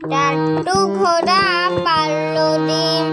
টাট্টু ঘোড়া পারল ডিম।